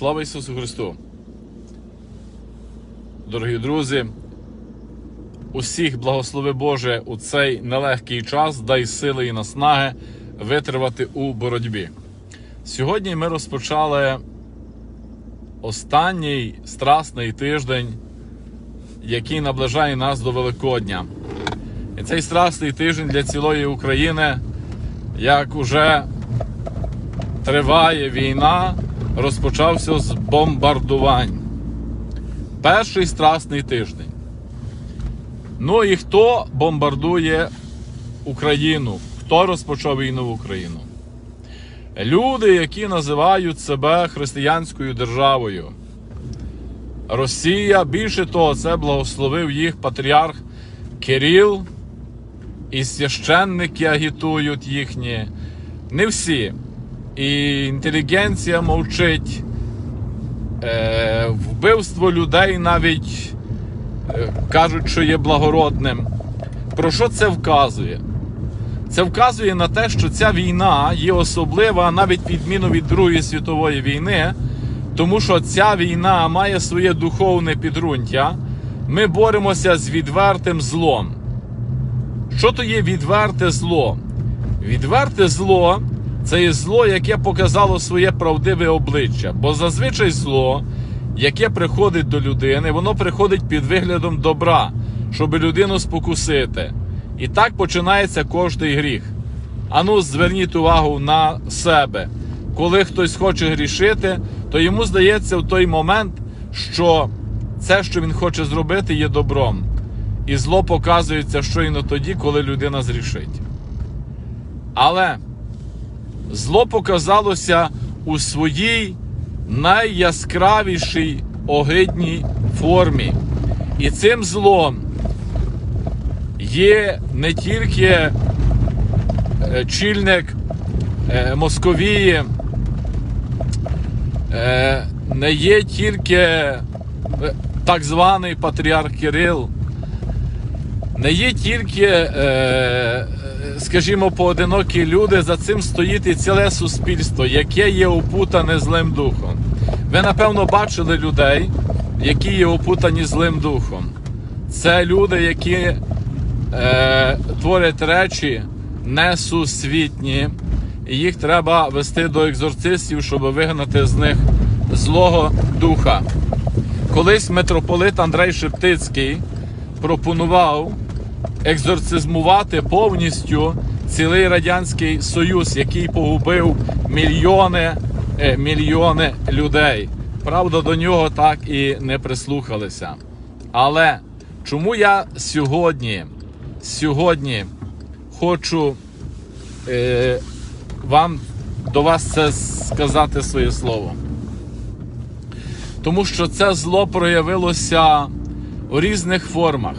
Слава Ісусу Христу! Дорогі друзі, усіх благослови Боже у цей нелегкий час, дай сили і наснаги витривати у боротьбі. Сьогодні ми розпочали останній страсний тиждень, який наближає нас до Великодня. І цей страсний тиждень для цілої України, як уже триває війна, розпочався з бомбардувань. Перший страсний тиждень. Ну і хто бомбардує Україну? Хто розпочав війну в Україну? Люди, які називають себе християнською державою. Росія, більше того, це благословив їх патріарх Кирил, і священники агітують їхні. Не всі. І інтелігенція мовчить. Е, вбивство людей навіть е, кажуть, що є благородним. Про що це вказує? Це вказує на те, що ця війна є особлива навіть відміну від Другої світової війни, тому що ця війна має своє духовне підґрунтя. Ми боремося з відвертим злом. Що то є відверте зло? Відверте зло це є зло, яке показало своє правдиве обличчя. Бо зазвичай зло, яке приходить до людини, воно приходить під виглядом добра, щоб людину спокусити. І так починається кожний гріх. Ану, зверніть увагу на себе. Коли хтось хоче грішити, то йому здається в той момент, що це, що він хоче зробити, є добром. І зло показується щойно тоді, коли людина зрішить. Але зло показалося у своїй найяскравішій огидній формі. І цим злом є не тільки е, чільник е, Московії, е, не є тільки так званий патріарх Кирил, не є тільки, е, е, скажімо, поодинокі люди, за цим стоїть і ціле суспільство, яке є опутане злим духом. Ви, напевно, бачили людей, які є опутані злим духом. Це люди, які е, творять речі несусвітні, і їх треба вести до екзорцистів, щоб вигнати з них злого духа. Колись митрополит Андрей Шептицький пропонував екзорцизмувати повністю цілий Радянський Союз, який погубив мільйони, е, мільйони людей. Правда, до нього так і не прислухалися. Але чому я сьогодні, сьогодні хочу е, вам до вас це сказати своє слово? Тому що це зло проявилося у різних формах.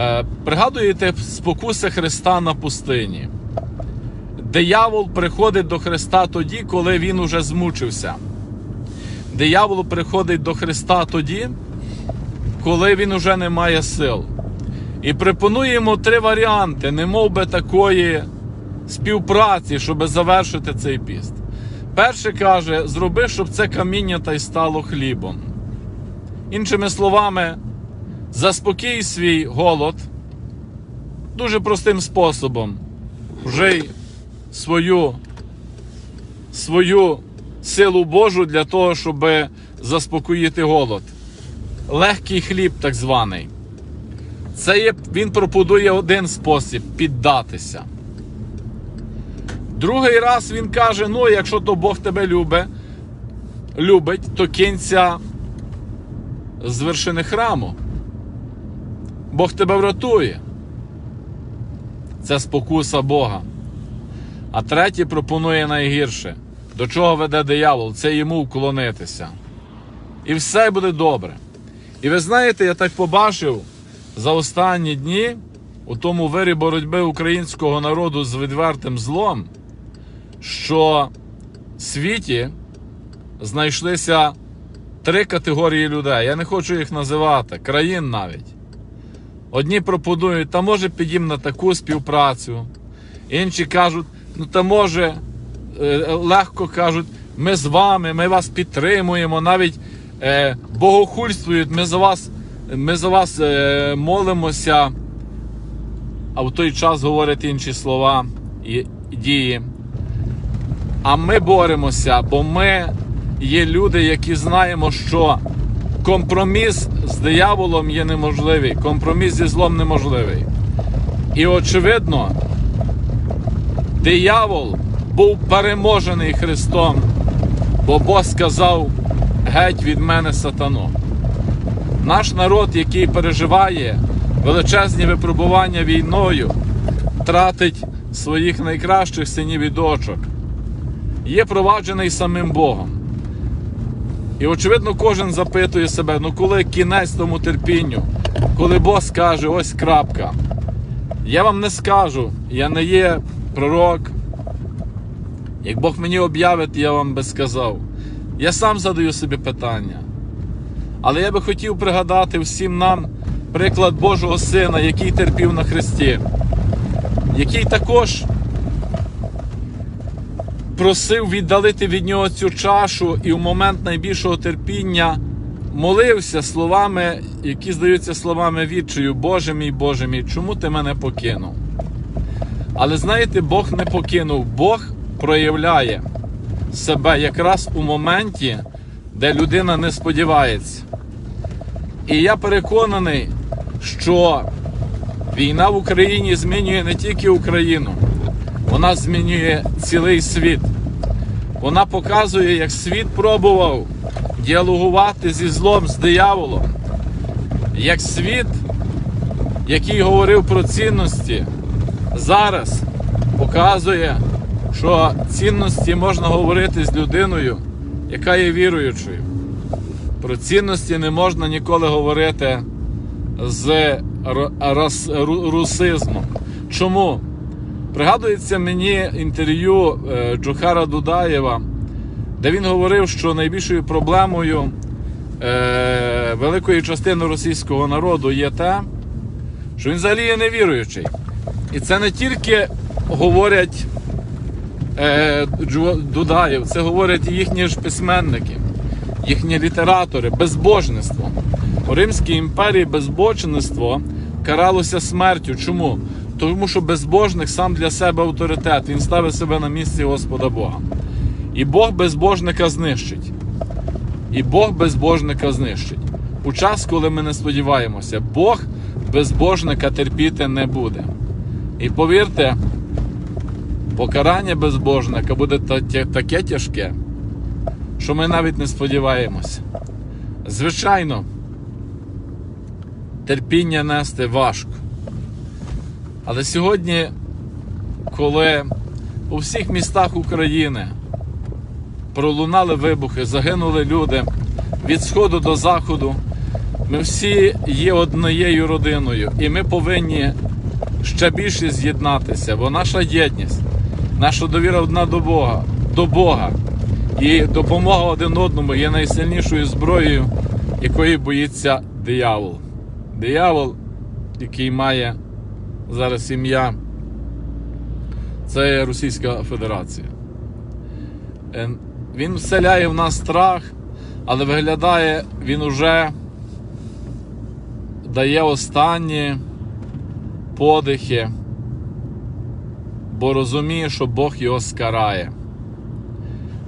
Е, пригадуєте спокуси Христа на пустині? Диявол приходить до Христа тоді, коли він уже змучився. Диявол приходить до Христа тоді, коли він уже не має сил. І пропонуємо три варіанти, не би такої співпраці, щоб завершити цей піст. Перше каже, зроби, щоб це каміння та й стало хлібом. Іншими словами, заспокій свій голод дуже простим способом. Вжий свою, свою силу Божу для того, щоб заспокоїти голод. Легкий хліб, так званий. Це є, він пропонує один спосіб піддатися. Другий раз він каже: ну, якщо то Бог тебе любить, любить, то кінця з вершини храму. Бог тебе врятує. Це спокуса Бога. А третій пропонує найгірше. До чого веде диявол? Це йому вклонитися. І все буде добре. І ви знаєте, я так побачив за останні дні у тому вирі боротьби українського народу з відвертим злом, що в світі знайшлися три категорії людей. Я не хочу їх називати, країн навіть. Одні пропонують, та може підійм на таку співпрацю. Інші кажуть, ну та може, е, легко кажуть, ми з вами, ми вас підтримуємо, навіть е, богохульствують, ми за вас, ми за вас е, молимося, а в той час говорять інші слова і дії. А ми боремося, бо ми є люди, які знаємо, що компроміс з дияволом є неможливий, компроміс зі злом неможливий. І очевидно, диявол був переможений Христом, бо Бог сказав: геть від мене сатану. Наш народ, який переживає величезні випробування війною, тратить своїх найкращих синів і дочок, є проваджений самим Богом. І очевидно, кожен запитує себе, ну коли кінець тому терпінню, коли Бог скаже, ось крапка. Я вам не скажу, я не є пророк. Як Бог мені об'явить, я вам би сказав. Я сам задаю собі питання. Але я би хотів пригадати всім нам приклад Божого Сина, який терпів на Христі, який також просив віддалити від нього цю чашу і в момент найбільшого терпіння молився словами, які здаються словами відчаю, Боже мій, Боже мій, чому ти мене покинув? Але знаєте, Бог не покинув, Бог проявляє себе якраз у моменті, де людина не сподівається. І я переконаний, що війна в Україні змінює не тільки Україну, вона змінює цілий світ. Вона показує, як світ пробував діалогувати зі злом, з дияволом, як світ, який говорив про цінності, зараз показує, що цінності можна говорити з людиною, яка є віруючою. Про цінності не можна ніколи говорити з русизмом. Чому? Пригадується мені інтерв'ю е, Джохара Дудаєва, де він говорив, що найбільшою проблемою е, великої частини російського народу є те, що він взагалі є невіруючий. І це не тільки говорять е, Дудаєв, це говорять і їхні ж письменники, їхні літератори, безбожництво. У Римській імперії безбожництво каралося смертю. Чому? Тому що безбожник сам для себе авторитет, він ставить себе на місці Господа Бога. І Бог безбожника знищить. І Бог безбожника знищить. У час, коли ми не сподіваємося, Бог безбожника терпіти не буде. І повірте, покарання безбожника буде таке тяжке, що ми навіть не сподіваємося. Звичайно, терпіння нести важко. Але сьогодні, коли у всіх містах України пролунали вибухи, загинули люди від сходу до заходу, ми всі є однією родиною, і ми повинні ще більше з'єднатися, бо наша єдність, наша довіра одна до Бога, до Бога і допомога один одному є найсильнішою зброєю, якої боїться диявол. Диявол, який має зараз ім'я, це Російська Федерація. Він вселяє в нас страх, але виглядає, він уже дає останні подихи, бо розуміє, що Бог його скарає.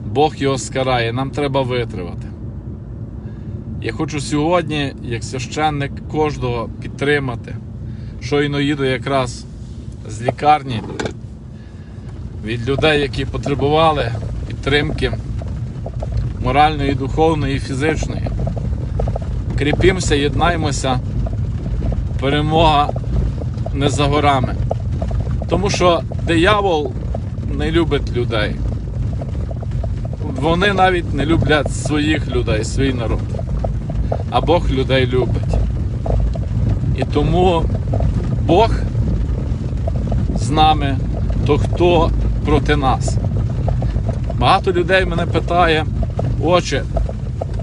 Бог його скарає, нам треба витривати. Я хочу сьогодні, як священник, кожного підтримати. Щойно їду якраз з лікарні від людей, які потребували підтримки моральної, духовної і фізичної. Кріпімося, єднаймося, перемога не за горами. Тому що диявол не любить людей. Вони навіть не люблять своїх людей, свій народ. А Бог людей любить. І тому Бог з нами, то хто проти нас? Багато людей мене питає, отче,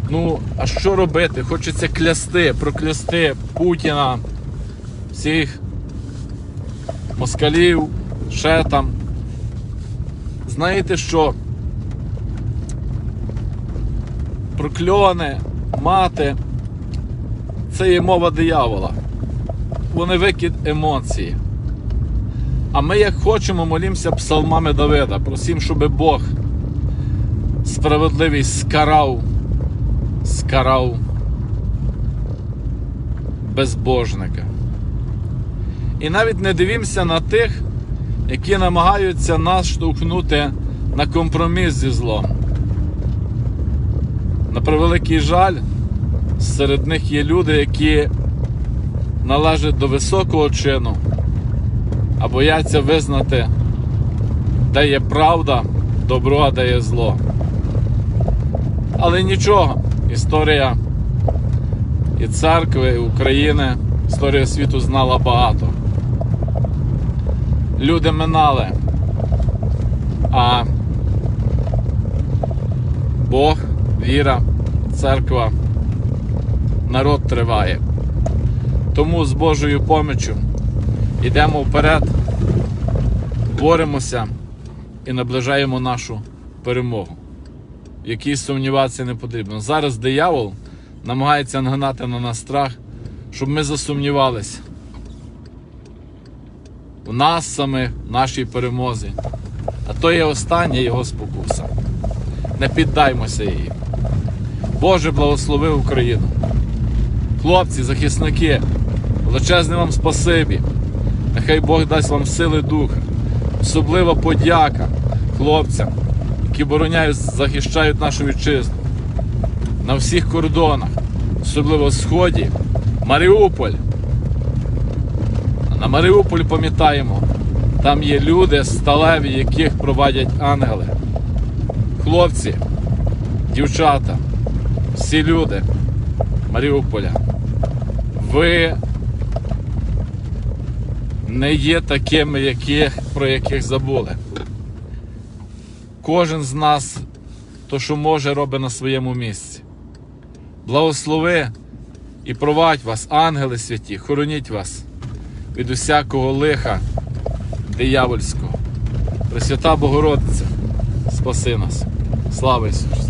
ну, а що робити? Хочеться клясти, проклясти Путіна, всіх москалів, ще там. Знаєте що? прокльони, мати. Це є мова диявола. Вони викид емоції. А ми, як хочемо, молімося псалмами Давида. Просім, щоб Бог справедливий скарав, скарав безбожника. І навіть не дивімося на тих, які намагаються нас штовхнути на компроміс зі злом. На превеликий жаль, серед них є люди, які належать до високого чину, а бояться визнати, де є правда, добро, а де є зло. Але нічого, історія і церкви, і України, історія світу знала багато. Люди минали, а Бог, віра, церква, народ триває. Тому з Божою поміччю йдемо вперед, боремося і наближаємо нашу перемогу, в якій сумніватися не потрібно. Зараз диявол намагається нагнати на нас страх, щоб ми засумнівалися у нас самих, в нашій перемозі. А то є остання його спокуса. Не піддаймося їй. Боже, благослови Україну. Хлопці, захисники, величезне вам спасибі. Нехай Бог дасть вам сили духа. Особлива подяка хлопцям, які бороняють, захищають нашу вітчизну на всіх кордонах, особливо в Сході, Маріуполь. На Маріуполь пам'ятаємо, там є люди сталеві, яких провадять ангели. Хлопці, дівчата, всі люди Маріуполя. Ви не є такими, яких, про яких забули. Кожен з нас то, що може, робить на своєму місці. Благослови і провадь вас, ангели святі, хороніть вас від усякого лиха диявольського. Пресвята Богородиця, спаси нас. Слава Ісусу!